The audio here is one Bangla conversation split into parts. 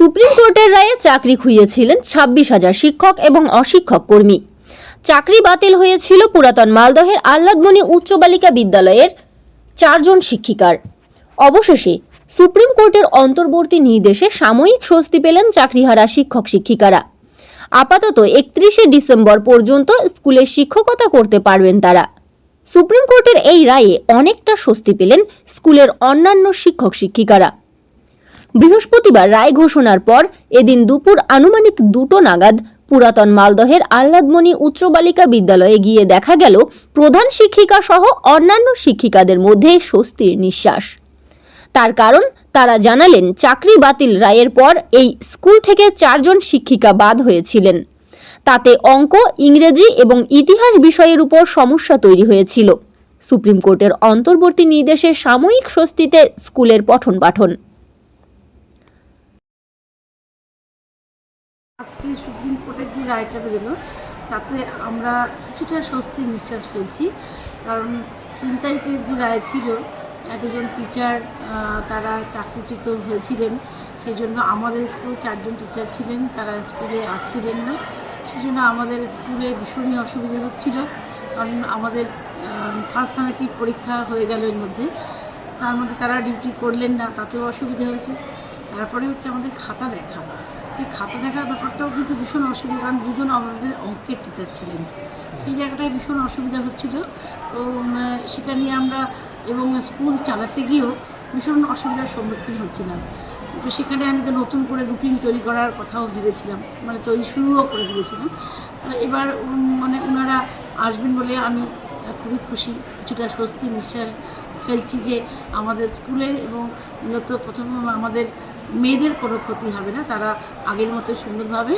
সুপ্রিম কোর্টের রায়ে চাকরি খুইয়েছিলেন ছাব্বিশ হাজার শিক্ষক এবং অশিক্ষক কর্মী। চাকরি বাতিল হয়েছিল পুরাতন মালদহের আহ্লাদমণি উচ্চ বালিকা বিদ্যালয়ের চারজন শিক্ষিকার। অবশেষে সুপ্রিম কোর্টের অন্তর্বর্তী নির্দেশে সাময়িক স্বস্তি পেলেন চাকরিহারা শিক্ষক শিক্ষিকারা। আপাতত একত্রিশে ডিসেম্বর পর্যন্ত স্কুলে শিক্ষকতা করতে পারবেন তারা। সুপ্রিম কোর্টের এই রায়ে অনেকটা স্বস্তি পেলেন স্কুলের অন্যান্য শিক্ষক শিক্ষিকারা। বৃহস্পতিবার রায় ঘোষণার পর এদিন দুপুর আনুমানিক দুটো নাগাদ পুরাতন মালদহের আহ্লাদমণি উচ্চ বালিকা বিদ্যালয়ে গিয়ে দেখা গেল প্রধান শিক্ষিকা সহ অন্যান্য শিক্ষিকাদের মধ্যে স্বস্তির নিঃশ্বাস। তার কারণ, তারা জানালেন, চাকরি বাতিল রায়ের পর এই স্কুল থেকে চারজন শিক্ষিকা বাদ হয়েছিলেন। তাতে অঙ্ক, ইংরেজি এবং ইতিহাস বিষয়ের উপর সমস্যা তৈরি হয়েছিল। সুপ্রিম কোর্টের অন্তর্বর্তী নির্দেশে সাময়িক স্বস্তিতে স্কুলের পঠন পাঠন আজকে সুপ্রিম কোর্টের যে রায়টা বেরোলো, তাতে আমরা কিছুটা স্বস্তি নিঃশ্বাস ফেলছি। কারণ তিন তারিখের যে রায় ছিল এতজন টিচার তারা চাকরিচ্যুত হয়েছিলেন। সেই জন্য আমাদের স্কুল চারজন টিচার ছিলেন, তারা স্কুলে আসছিলেন না। সেই জন্য আমাদের স্কুলে ভীষণই অসুবিধা হচ্ছিল। কারণ আমাদের ফার্স্ট সামেটিভ পরীক্ষা হয়ে গেল এর মধ্যে। তার মধ্যে তারা ডিউটি করলেন না, তাতেও অসুবিধা হয়েছে। তারপরে হচ্ছে আমাদের খাতা দেখা। এই খাতা দেখার ব্যাপারটাও কিন্তু ভীষণ অসুবিধা, কারণ দুজন আমাদের অঙ্কের টিচার ছিলেন। সেই জায়গাটায় ভীষণ অসুবিধা হচ্ছিল। তো সেটা নিয়ে আমরা এবং স্কুল চালাতে গিয়েও ভীষণ অসুবিধার সম্মুখীন হচ্ছিলাম। তো সেখানে আমি তো নতুন করে রুটিন তৈরি করার কথাও ভেবেছিলাম মানে তৈরি শুরুও করে দিয়েছিলাম এবার মানে ওনারা আসবেন বলে আমি খুবই খুশি, কিছুটা স্বস্তি নিঃশ্বাস ফেলছি যে আমাদের স্কুলের এবং মূলত প্রথম আমাদের মেয়েদের কোনো ক্ষতি হবে না। তারা আগের মতো সুন্দরভাবে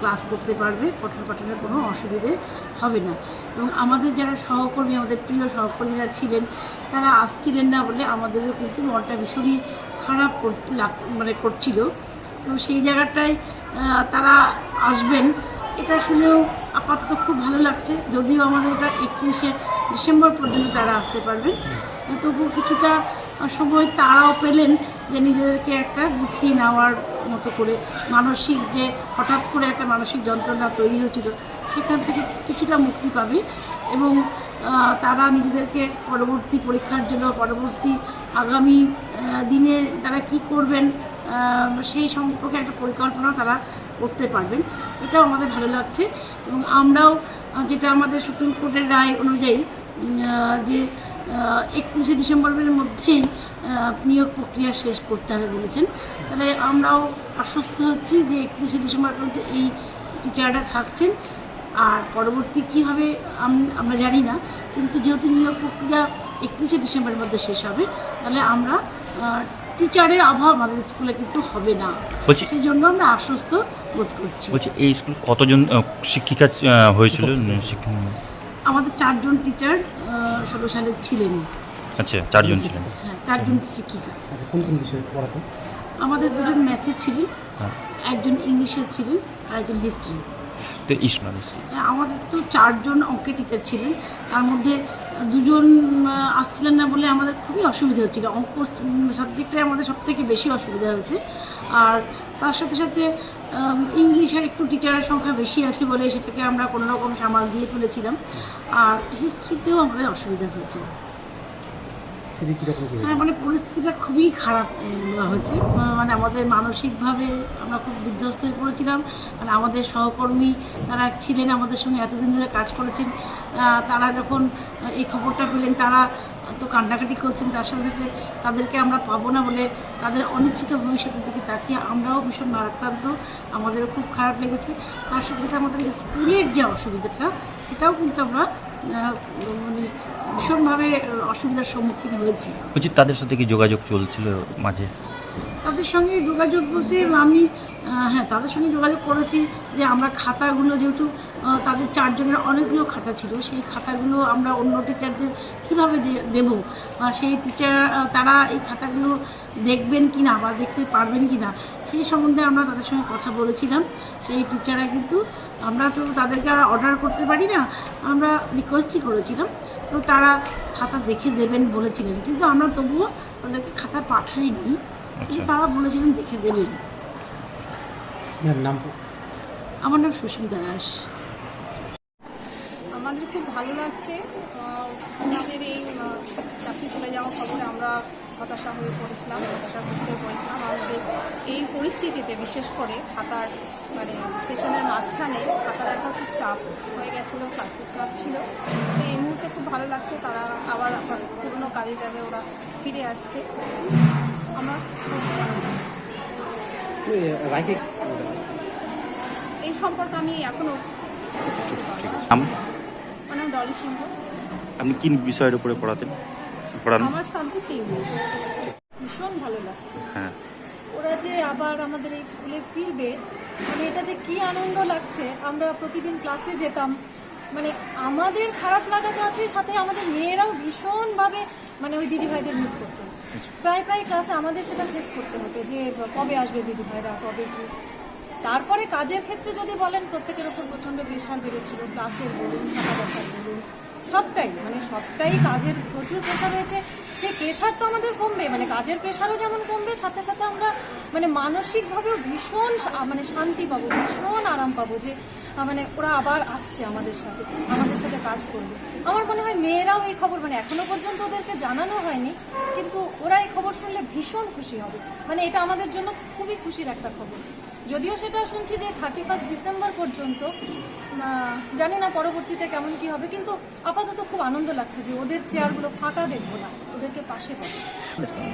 ক্লাস করতে পারবে, পঠন পাঠনের কোনো অসুবিধে হবে না। এবং আমাদের যারা সহকর্মী, আমাদের প্রিয় সহকর্মীরা ছিলেন, তারা আসছিলেন না বলে আমাদেরও কিন্তু মনটা ভীষণই খারাপ মানে করছিল। তো সেই জায়গাটায় তারা আসবেন, এটা শুনেও আপাতত খুব ভালো লাগছে। যদিও আমাদের এটা একত্রিশে ডিসেম্বর পর্যন্ত তারা আসতে পারবেন তবুও কিছুটা সময় তারাও পেলেন। যে নিজেদেরকে একটা গুছিয়ে নেওয়ার মতো করে মানসিক যে হঠাৎ করে একটা মানসিক যন্ত্রণা তৈরি হয়েছিল, সেখান থেকে কিছুটা মুক্তি পাবে এবং তারা নিজেদেরকে পরবর্তী পরীক্ষার জন্য, পরবর্তী আগামী দিনে তারা কি করবেন সেই সম্পর্কে একটা পরিকল্পনা তারা করতে পারবেন। এটাও আমাদের ভালো লাগছে এবং আমরাও যেটা আমাদের সুপ্রিম কোর্টের রায় অনুযায়ী যে একত্রিশে ডিসেম্বরের মধ্যেই নিয়োগ প্রক্রিয়া শেষ করতে হবে বলেছেন। তাহলে আমরাও আশ্বস্ত হচ্ছি যে একত্রিশে ডিসেম্বর পর্যন্ত এই টিচাররা থাকছেন। আর পরবর্তী কী হবে আমরা জানি না। কিন্তু যেহেতু নিয়োগ প্রক্রিয়া একত্রিশে ডিসেম্বরের মধ্যে শেষ হবে তাহলে আমরা টিচারের অভাব আমাদের স্কুলে কিন্তু হবে না। সেই জন্য আমরা আশ্বস্ত বোধ করছি। বলছি এই স্কুল কতজন শিক্ষিকা হয়েছিল? আমাদের চারজন টিচার ষোলো সালে ছিলেন। আচ্ছা চারজন ছিলেন। হ্যাঁ। চারজন শিক্ষিকা আচ্ছা কোন কোন বিষয়ে পড়াতেন আমাদের দুজন ম্যাথে ছিলেন হ্যাঁ। একজন ইংলিশের ছিলেন আর একজন হিস্ট্রি। তো আমাদের তো চারজন অঙ্কের টিচার ছিলেন। তার মধ্যে দুজন আসছিলেন না বলে আমাদের খুবই অসুবিধা হচ্ছিল। অঙ্ক সাবজেক্টে আমাদের সব থেকে বেশি অসুবিধা হয়েছে। আর তার সাথে সাথে ইংলিশের একটু টিচারের সংখ্যা বেশি আছে বলে সেটাকে আমরা কোনো রকম সামাল দিয়ে ফেলেছিলাম আর হিস্ট্রিতেও আমাদের অসুবিধা হয়েছে এদিকে কীরকম করে হ্যাঁ মানে পরিস্থিতিটা খুবই খারাপ হয়েছে। মানে আমাদের মানসিকভাবে আমরা খুব বিধ্বস্ত হয়ে পড়েছিলাম। মানে আমাদের সহকর্মী তারা ছিলেন আমাদের সঙ্গে এতদিন ধরে কাজ করেছেন। তারা যখন এই খবরটা পেলেন, তারা তো কান্নাকাটি করছেন, তার সাথে সাথে তাদেরকে আমরা পাবো না বলে তাদের অনিশ্চিত ভবিষ্যতের দিকে তাকিয়ে আমরাও ভীষণ ভারাক্রান্ত। আমাদেরও খুব খারাপ লেগেছে। তার সাথে সাথে আমাদের স্কুলের যে অসুবিধাটা, সেটাও কিন্তু আমরা মানে ভীষণভাবে অসুবিধার সম্মুখীন হয়েছি। বলছি তাদের সাথে কি যোগাযোগ চলছিল মাঝে? তাদের সঙ্গে যোগাযোগ বলতে আমি হ্যাঁ তাদের সঙ্গে যোগাযোগ করেছি যে আমরা খাতাগুলো যেহেতু তাদের চারজনের অনেকগুলো খাতা ছিল সেই খাতাগুলো আমরা অন্য টিচারদের কীভাবে দেব? সেই টিচার তারা এই খাতাগুলো দেখবেন কি না বা দেখতে পারবেন কি না সেই সম্বন্ধে আমরা তাদের সঙ্গে কথা বলেছিলাম। সেই টিচাররা কিন্তু আমরা তো তাদেরকে আর অর্ডার করতে পারি না আমরা রিকোয়েস্টই করেছিলাম তো তারা খাতা দেখে দেবেন বলেছিলেন কিন্তু আমরা তবুও তাদেরকে খাতা পাঠাইনি কিন্তু আচ্ছা। তারা বলেছিলেন দেখে দেবেন। আমার নাম সুস্মিতা দাস। আমাদের খুব ভালো লাগছে আমাদের এই চাকরি চলে যাওয়ার খবরে আমরা হতাশা হয়ে পড়েছিলাম হতাশাগ্রস্ত হয়ে পড়েছিলাম। আমাদের এই পরিস্থিতিতে বিশেষ করে খাতার মানে সেশনের মাঝখানে খাতার একটা খুব চাপ হয়ে গেছিল ক্লাসের চাপ ছিল। তো এই মুহূর্তে খুব ভালো লাগছে তারা আবার আবার পুরোনো কাজে টাজে ওরা ফিরে আসছে। আমরা এই সম্পর্কে আমি এখনও আমার নাম ডলি সিংহ। আপনি কি বিষয়ের উপরে পড়াতেন? পড়ান। আমার সাবজেক্ট ইংলিশ ভীষণ ভালো লাগছে। হ্যাঁ। ওরা যে আবার আমাদের এই স্কুলে ফিরবে মানে এটা যে কি আনন্দ লাগছে আমরা প্রতিদিন ক্লাসে যেতাম মানে আমাদের খারাপ লাগাটা আছে সাথে আমাদের মেয়েরাও ভীষণভাবে মানে ওই দিদিভাইদের মিস করতো। প্রায় প্রায় ক্লাসে আমাদের সেটা ফেস করতে হতো যে কবে আসবে দিদিভাইরা কবে কি? তারপরে কাজের ক্ষেত্রে যদি বলেন প্রত্যেকের ওপর প্রচণ্ড প্রেশার বেড়েছিল। ক্লাসের বলুন টাকা দেখার বলুন সবটাই মানে সবটাই কাজের প্রচুর প্রেশার হয়েছে। সেই প্রেশার তো আমাদের কমবে মানে কাজের প্রেশারও যেমন কমবে, সাথে সাথে আমরা মানে মানসিকভাবেও ভীষণ মানে শান্তি পাবো, ভীষণ আরাম পাবো যে মানে ওরা আবার আসছে আমাদের সাথে আমাদের সাথে কাজ করবে। আমার মনে হয় মেয়েরাও এই খবর মানে এখনও পর্যন্ত ওদেরকে জানানো হয়নি, কিন্তু ওরা এই খবর শুনলে ভীষণ খুশি হবে। মানে এটা আমাদের জন্য খুবই খুশির একটা খবর। যদিও সেটা শুনছি যে থার্টি ফার্স্ট ডিসেম্বর পর্যন্ত জানি না পরবর্তীতে কেমন কি হবে, কিন্তু আপাতত খুব আনন্দ লাগছে যে ওদের চেয়ারগুলো ফাঁকা দেখব না, ওদেরকে পাশে পাবো।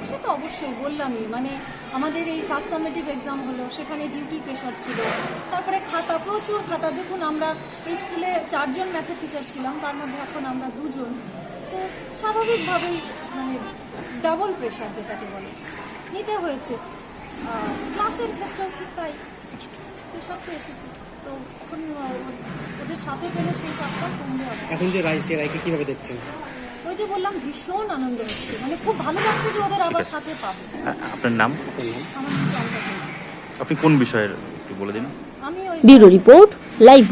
সে তো অবশ্যই বললামই মানে আমাদের এই ফার্স্ট সামেটিভ এক্সাম হলো, সেখানে ডিউটি প্রেশার ছিল, তারপরে খাতা, প্রচুর খাতা। দেখুন, আমরা এই স্কুলে চারজন ম্যাথের টিচার ছিলাম, তার মধ্যে এখন আমরা দুজন। তো স্বাভাবিকভাবেই মানে ডাবল প্রেশার যেটাকে বলে। নিতে হয়েছে। ক্লাসের ক্ষেত্রেও ঠিক তাই এসব তো এসেছি তো এখন ওদের সাথে পেলে সেই চাপটা কমবে এখন যে রায় সে রায়কে কীভাবে দেখছেন? ওই যে বললাম ভীষণ আনন্দ হচ্ছে। মানে খুব ভালো লাগছে যে ওদের আবার সাথে পাবো। আপনার নাম? আমার নাম আপনি কোন বিষয়ের একটু বলে দিন? আমি ওই ব্যুরো রিপোর্ট লাইভ